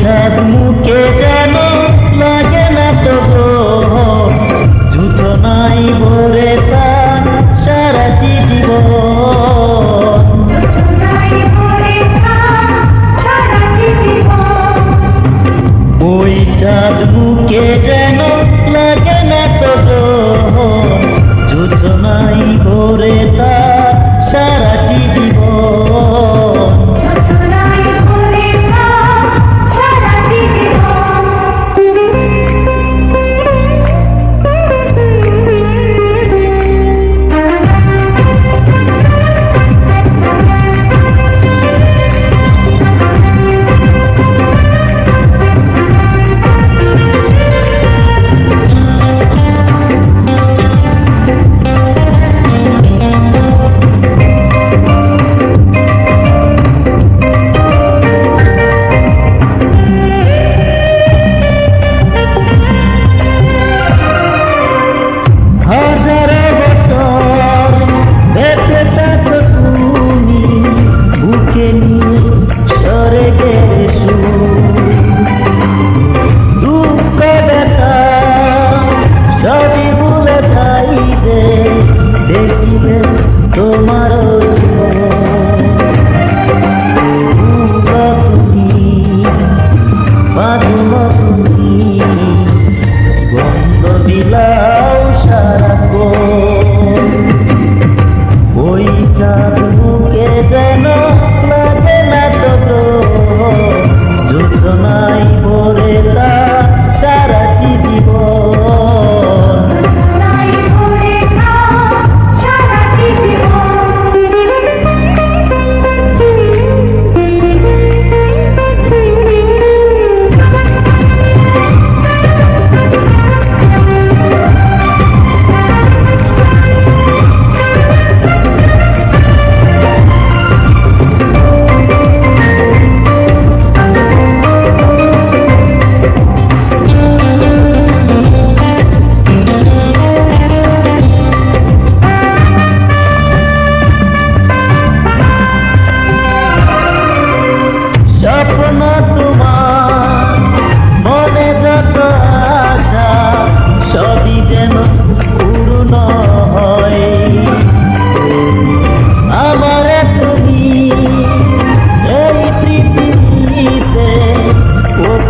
ছাদ মুখে কেন তো জুতো নাই ভরে তার সারা জীব ওই যেন লাগে না তো জুতো It's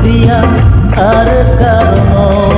দিয়া আর কারণ